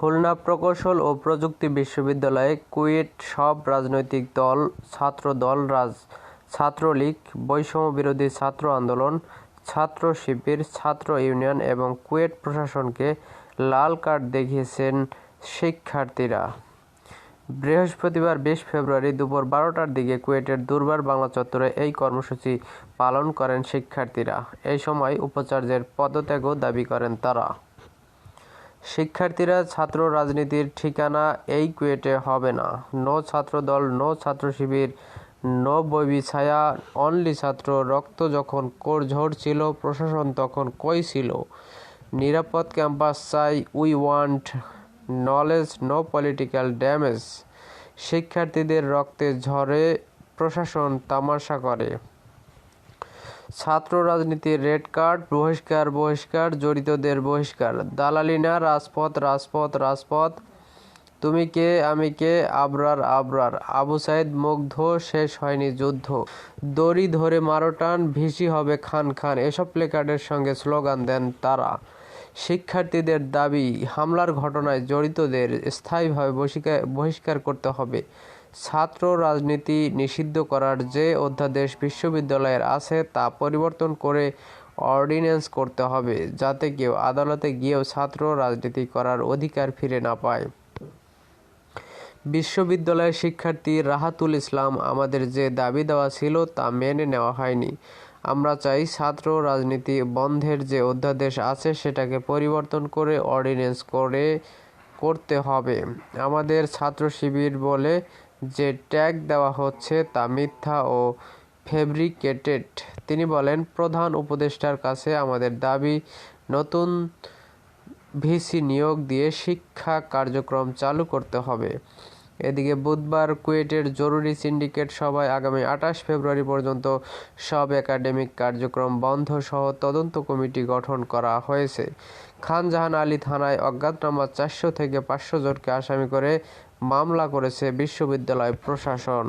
খুলনা প্রকৌশল ও প্রযুক্তি বিশ্ববিদ্যালয়ে কুয়েট সব রাজনৈতিক দল ছাত্রদল রাজ, ছাত্রলীগ, বৈষম্য বিরোধী ছাত্র আন্দোলন, ছাত্র শিবির, ছাত্র ইউনিয়ন এবং কুয়েট প্রশাসনকে লাল কার্ড দেখিয়েছেন শিক্ষার্থীরা। বৃহস্পতিবার বিশ ফেব্রুয়ারি দুপুর বারোটার দিকে কুয়েটের দুর্বার বাংলা চত্বরে এই কর্মসূচি পালন করেন শিক্ষার্থীরা। এই সময় উপাচার্যের পদত্যাগও দাবি করেন তারা। শিক্ষার্থীরা ছাত্র রাজনীতির ঠিকানা এই কুয়েটে হবে না। নো ছাত্রদল, নো ছাত্র শিবির, নো বৈবি ছায়া, অনলি ছাত্র। রক্ত যখন কোর ঝরছিল প্রশাসন তখন কই ছিল? নিরাপদ ক্যাম্পাস চাই, we want knowledge, no political damage. শিক্ষার্থীদের রক্তে ঝরে প্রশাসন, তামাশা করে। ছাত্র রাজনীতির রেড কার্ড, বহিষ্কার বহিষ্কার, জড়িতদের বহিষ্কার। দালালি না, রাজপথ রাজপথ রাজপথ। তুমি কে, আমি কে, আবরার আবরার। আবু সাইদ, মুগ্ধ, শেষ হয়নি যুদ্ধ। দড়ি ধরে মারোটান ভিসি হবে খান খান। এসব প্লেকার্ডের সঙ্গে স্লোগান দেন তারা। শিক্ষার্থীদের দাবি, হামলার ঘটনায় জড়িতদের স্থায়ীভাবে বহিষ্কার করতে হবে। ছাত্র রাজনীতি নিষিদ্ধ করার যে অধ্যাদেশ বিশ্ববিদ্যালয়ের আছে তা পরিবর্তন করে অর্ডিন্যান্স করতে হবে যাতে কেউ আদালতে গিয়েও ছাত্র রাজনীতি করার অধিকার ফিরে না পায়। বিশ্ববিদ্যালয়ের শিক্ষার্থী রাহাতুল ইসলাম আমাদের যে দাবি দেওয়া ছিল তা মেনে নেওয়া হয়নি। আমরা চাই ছাত্র রাজনীতি বন্ধের যে অধ্যাদেশ আছে সেটাকে পরিবর্তন করে অর্ডিন্যান্স করে করতে হবে। আমাদের ছাত্র শিবির বলে যে ট্যাগ দেওয়া হচ্ছে তা মিথ্যা ও ফেব্রিকেটেড। তিনি বলেন, প্রধান উপদেষ্টার কাছে আমাদের দাবি, নতুন ভিসি নিয়োগ দিয়ে শিক্ষা কার্যক্রম চালু করতে হবে। এদিকে বুধবার কুয়েটের জরুরি সিন্ডিকেট সভায় আগামী আঠাশ ফেব্রুয়ারি পর্যন্ত সব একাডেমিক কার্যক্রম বন্ধ সহ তদন্ত কমিটি গঠন করা হয়েছে। খানজাহান আলী থানায় অজ্ঞাতনামা চারশো থেকে পাঁচশো জনকে আসামি করে মামলা করেছে বিশ্ববিদ্যালয় প্রশাসন।